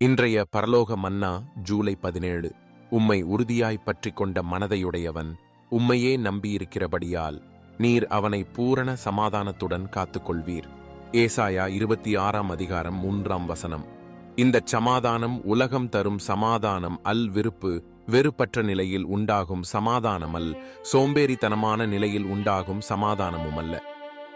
இன்றைய பரலோக மன்னா ஜூலை பதினேழு. உம்மை உறுதியாய் பற்றி கொண்ட மனதையுடையவன் உம்மையே நம்பியிருக்கிறபடியால் நீர் அவனை பூரண சமாதானத்துடன் காத்துக்கொள்வீர். ஏசாயா இருபத்தி ஆறாம் அதிகாரம் மூன்றாம் வசனம். இந்தச் சமாதானம் உலகம் தரும் சமாதானம் அல் விருப்பு வெறுப்பற்ற நிலையில் உண்டாகும் சமாதானமல் சோம்பேறித்தனமான நிலையில் உண்டாகும் சமாதானமுமல்ல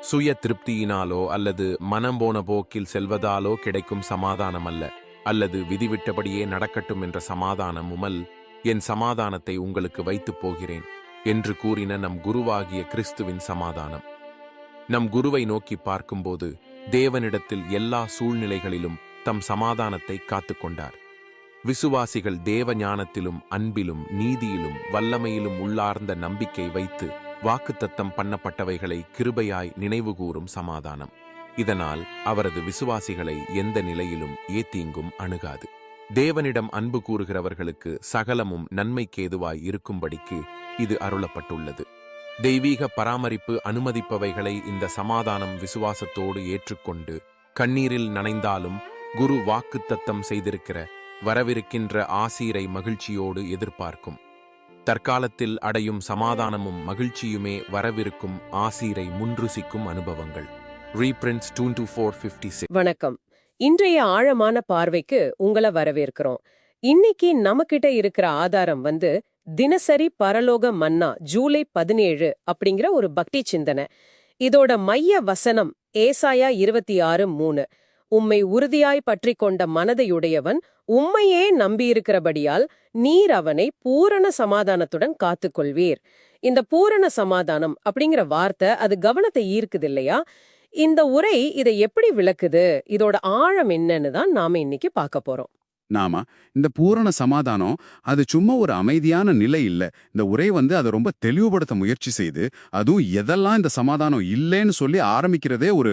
சுய திருப்தியினாலோ அல்லது மனம் போன போக்கில் செல்வதாலோ கிடைக்கும் சமாதானமல்ல அல்லது விதிவிட்டபடியே நடக்கட்டும் என்ற சமாதானமுமல் என் சமாதானத்தை உங்களுக்கு வைத்துப் போகிறேன் என்று கூறின நம் குருவாகிய கிறிஸ்துவின் சமாதானம். நம் குருவை நோக்கி பார்க்கும்போது தேவனிடத்தில் எல்லா சூழ்நிலைகளிலும் தம் சமாதானத்தை காத்துக்கொண்டார் விசுவாசிகள் தேவ ஞானத்திலும் அன்பிலும் நீதியிலும் வல்லமையிலும் உள்ளார்ந்த நம்பிக்கை வைத்து வாக்குத்தத்தம் பண்ணப்பட்டவைகளை கிருபையாய் நினைவுகூரும் சமாதானம். இதனால் அவரது விசுவாசிகளை எந்த நிலையிலும் ஏத்தீங்கும் அணுகாது. தேவனிடம் அன்பு கூறுகிறவர்களுக்கு சகலமும் நன்மைக்கேதுவாய் இருக்கும்படிக்கு இது அருளப்பட்டுள்ளது. தெய்வீக பராமரிப்பு அனுமதிப்பவைகளை இந்த சமாதானம் விசுவாசத்தோடு ஏற்றுக்கொண்டு கண்ணீரில் நனைந்தாலும் குரு வாக்குத்தத்தம் செய்திருக்கிற வரவிருக்கின்ற ஆசீரை மகிழ்ச்சியோடு எதிர்பார்க்கும். தற்காலத்தில் அடையும் சமாதானமும் மகிழ்ச்சியுமே வரவிருக்கும் ஆசீரை முன்ருசிக்கும் அனுபவங்கள். Reprints two two four fifty six வணக்கம். இன்றைய ஆழமான பார்வைக்கு உங்களை வரவேற்கிறோம். இன்னைக்கு நம்மகிட்ட இருக்கிற ஆதாரம் வந்து தினசரி பரலோக மன்னா ஜூலை பதினேழு அப்படிங்கிற ஒரு பக்தி சிந்தனை. இதோட மைய வசனம் ஏசாயா இருபத்தி ஆறு மூணு. உம்மை உறுதியாய் பற்றிக் கொண்ட மனதையுடையவன் உம்மையே நம்பியிருக்கிறபடியால் நீர் அவனை பூரண சமாதானத்துடன் காத்துக்கொள்வீர். இந்த பூரண சமாதானம் அப்படிங்கிற வார்த்தை அது கவனத்தை ஈர்க்குது இல்லையா? இந்த உரை இதை எப்படி விளக்குது? இதோட ஆழம் என்னன்னு தான் நாம இன்னைக்கு பார்க்க போறோம். நாம இந்த பூரண சமாதானம் அது சும்மா ஒரு அமைதியான நிலை இல்ல. இந்த உரை வந்து அதை ரொம்ப தெளிவுபடுத்த முயற்சி செய்து அதுவும் எதெல்லாம் இந்த சமாதானம் இல்லைன்னு சொல்லி ஆரம்பிக்கிறதே ஒரு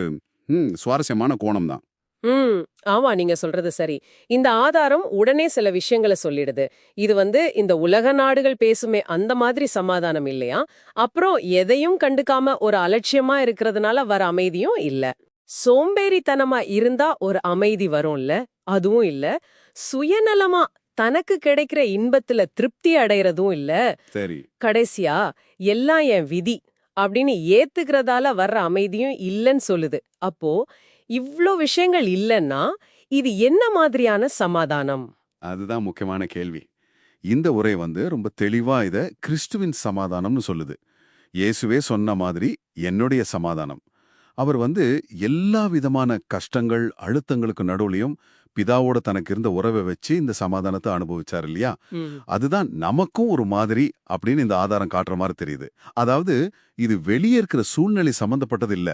ம், சுவாரஸ்யமான கோணம் தான். ம் ஆமா நீங்க சொல்றது சரி. இந்த ஆதாரம் உடனே சில விஷயங்களை சொல்லிடுது. இது வந்து இந்த உலக நாடுகள் பேசுமே அந்த மாதிரி சமாதானம் இல்லையா? அப்புறம் எதையும் கண்டுக்காம ஒரு அலட்சியமா இருக்கிறதுனால வர அமைதியும் இல்ல. சோம்பேறித்தனமா இருந்தா ஒரு அமைதி வரும்ல? அதுவும் இல்ல. சுயநலமா தனக்கு கிடைக்கிற இன்பத்துல திருப்தி அடையறதும் இல்ல. சரி. கடைசியா எல்லாம் என் விதி அப்படின்னு ஏத்துக்கிறதால வர்ற அமைதியும் இல்லைன்னு சொல்லுது. அப்போ இவ்ளோ விஷயங்கள் இல்லைன்னா இது என்ன மாதிரியான சமாதானம்? அதுதான் முக்கியமான கேள்வி. இந்த உரை வந்து ரொம்ப தெளிவா இத கிறிஸ்துவின் சமாதானம்னு சொல்லுது. இயேசுவே சொன்ன மாதிரி என்னுடைய சமாதானம். அவர் வந்து எல்லா விதமான கஷ்டங்கள் அழுத்தங்களுக்கு நடுவுலையும் பிதாவோட தனக்கு இருந்த உறவை வச்சு இந்த சமாதானத்தை அனுபவிச்சார் இல்லையா? அதுதான் நமக்கும் ஒரு மாதிரி அப்படின்னு இந்த ஆதாரம் காட்டுற மாதிரி தெரியுது. அதாவது இது வெளியே இருக்கிற சூழ்நிலை சம்பந்தப்பட்டது இல்ல.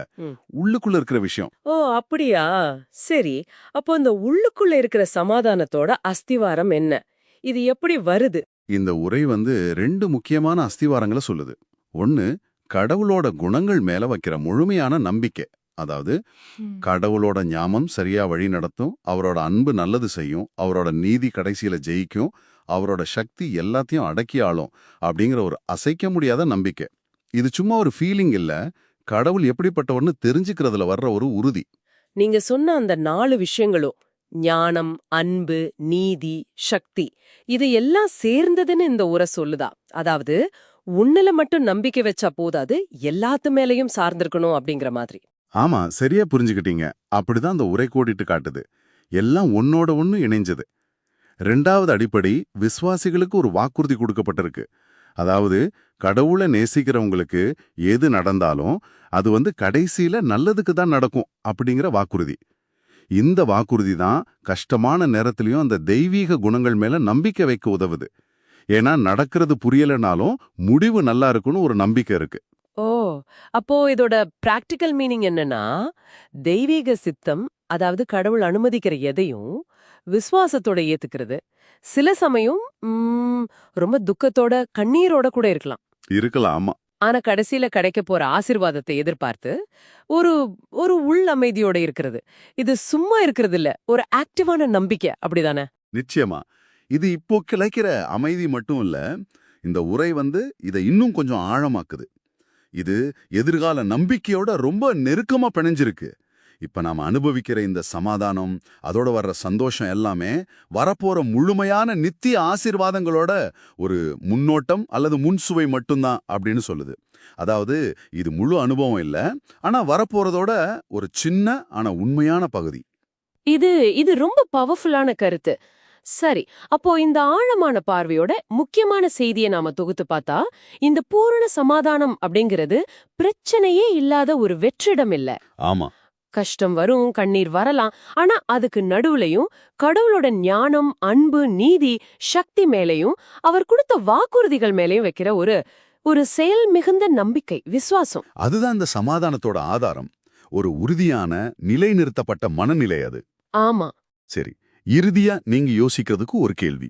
உள்ளுக்குள்ள இருக்கிற விஷயம். ஓ அப்படியா? சரி. அப்போ இந்த உள்ளுக்குள்ள இருக்கிற சமாதானத்தோட அஸ்திவாரம் என்ன? இது எப்படி வருது? இந்த உரை வந்து ரெண்டு முக்கியமான அஸ்திவாரங்களை சொல்லுது. ஒன்னு கடவுளோட குணங்கள் மேல வைக்கிற முழுமையான நம்பிக்கை. அதாவது கடவுளோட ஞாபம் சரியா வழி நடத்தும் அவரோட அன்பு நல்லது செய்யும் அவரோட நீதி கடைசியில ஜெயிக்கும் அவரோட சக்தி எல்லாத்தையும் அடக்கி ஆளும் அப்படிங்கிற ஒரு அசைக்க முடியாத நம்பிக்கை. இது சும்மா ஒரு ஃபீலிங் இல்ல. கடவுள் எப்படிப்பட்டவர்னு தெரிஞ்சுக்கிறதுல வர்ற ஒரு உறுதி. நீங்க சொன்ன அந்த நாலு விஷயங்களும் ஞானம் அன்பு நீதி சக்தி இது எல்லாம் சேர்ந்ததுன்னு இந்த உரை சொல்லுதா? அதாவது உன்னில மட்டும் நம்பிக்கை வச்சா போதாது எல்லாத்து மேலயும் சார்ந்திருக்கணும் அப்படிங்கிற மாதிரி. ஆமா சரியா புரிஞ்சுக்கிட்டீங்க. அப்படிதான் அந்த உரை கோடிட்டு காட்டுது. எல்லாம் ஒன்னோட ஒண்ணு இணைஞ்சது. ரெண்டாவது அடிப்படை விசுவாசிகளுக்கு ஒரு வாக்குறுதி கொடுக்கப்பட்டிருக்கு. அதாவது கடவுளை நேசிக்கிறவங்களுக்கு எது நடந்தாலும் அது வந்து கடைசியில நல்லதுக்கு தான் நடக்கும் அப்படிங்கிற வாக்குறுதி. இந்த வாக்குறுதி தான் கஷ்டமான நேரத்திலயும் அந்த தெய்வீக குணங்கள் மேல நம்பிக்கை வைக்க உதவுது. ஏன்னா நடக்கிறது புரியலனாலும் முடிவு நல்லா இருக்குன்னு ஒரு நம்பிக்கை இருக்கு. அப்போ இதோட பிராக்டிக்கல் மீனிங் என்னன்னா தெய்வீக சித்தம் அதாவது கடவுள் அனுமதிக்கிற எதையும் விசுவாசத்தோட ஏத்துக்கிறது. சில சமயம் ரொம்ப துக்கத்தோட கண்ணீரோட கூட இருக்கலாம். இருக்கலாம் ஆமா. ஆனா கடைசியில கிடைக்க போற ஆசிர்வாதத்தை எதிர்பார்த்து ஒரு ஒரு உள் அமைதியோட இருக்கிறது. இது சும்மா இருக்கிறது இல்ல ஒரு ஆக்டிவான நம்பிக்கை அப்படிதானே? நிச்சயமா. இது இப்போ கிடைக்கிற அமைதி மட்டும் இல்ல இந்த உரை வந்து இதை இன்னும் கொஞ்சம் ஆழமாக்குது. இது எதிர்கால நம்பிக்கையோட ரொம்ப நெருக்கமா பிணைஞ்சிருக்கு. இப்ப நாம அனுபவிக்கிற இந்த சமாதானம் அதோட வர்ற சந்தோஷம் எல்லாமே வரப்போற முழுமையான நித்திய ஆசீர்வாதங்களோட ஒரு முன்னோட்டம் அல்லது முன்சுவை மட்டும்தான் அப்படின்னு சொல்லுது. அதாவது இது முழு அனுபவம் இல்ல ஆனா வரப்போறதோட ஒரு சின்ன ஆனா உண்மையான பகுதி. இது இது ரொம்ப பவர்ஃபுல்லான கருத்து. சரி அப்போ இந்த ஆழமான பார்வையோட முக்கியமான செய்தியை நாம தொகுத்து பார்த்தா இந்த பூரண சமாதானம் அப்படிங்கிறது பிரச்சனையே இல்லாத ஒரு வெற்றிடம் இல்ல. ஆமா. கஷ்டம் வரும் கண்ணீர் வரலாம் ஆனா அதுக்கு நடுவுலயும் கடவுளோட ஞானம் அன்பு நீதி சக்தி மேலயும் அவர் கொடுத்த வாக்குறுதிகள் மேலயும் வைக்கிற ஒரு ஒரு செயல் மிகுந்த நம்பிக்கை விசுவாசம். அதுதான் இந்த சமாதானத்தோட ஆதாரம். ஒரு உறுதியான நிலைநிறுத்தப்பட்ட மனநிலை அது. ஆமா. சரி இறுதியா நீங்க யோசிக்கிறதுக்கு ஒரு கேள்வி.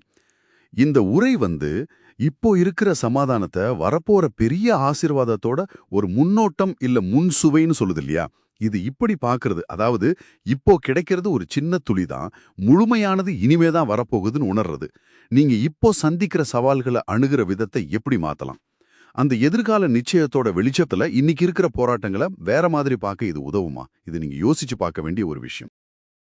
இந்த உரை வந்து இப்போ இருக்கிற சமாதானத்தை வரப்போற பெரிய ஆசீர்வாதத்தோட ஒரு முன்னோட்டம் இல்ல முன் சுவைன்னு சொல்லுது இல்லையா? இது இப்படி பாக்குறது அதாவது இப்போ கிடைக்கிறது ஒரு சின்ன துளிதான் முழுமையானது இனிமே தான் வரப்போகுதுன்னு உணர்றது. நீங்க இப்போ சந்திக்கிற சவால்களை அணுகிற விதத்தை எப்படி மாத்தலாம்? அந்த எதிர்கால நிச்சயத்தோட வெளிச்சத்துல இன்னைக்கு இருக்கிற போராட்டங்களை வேற மாதிரி பார்க்க இது உதவுமா? இது நீங்க யோசிச்சு பார்க்க வேண்டிய ஒரு விஷயம்.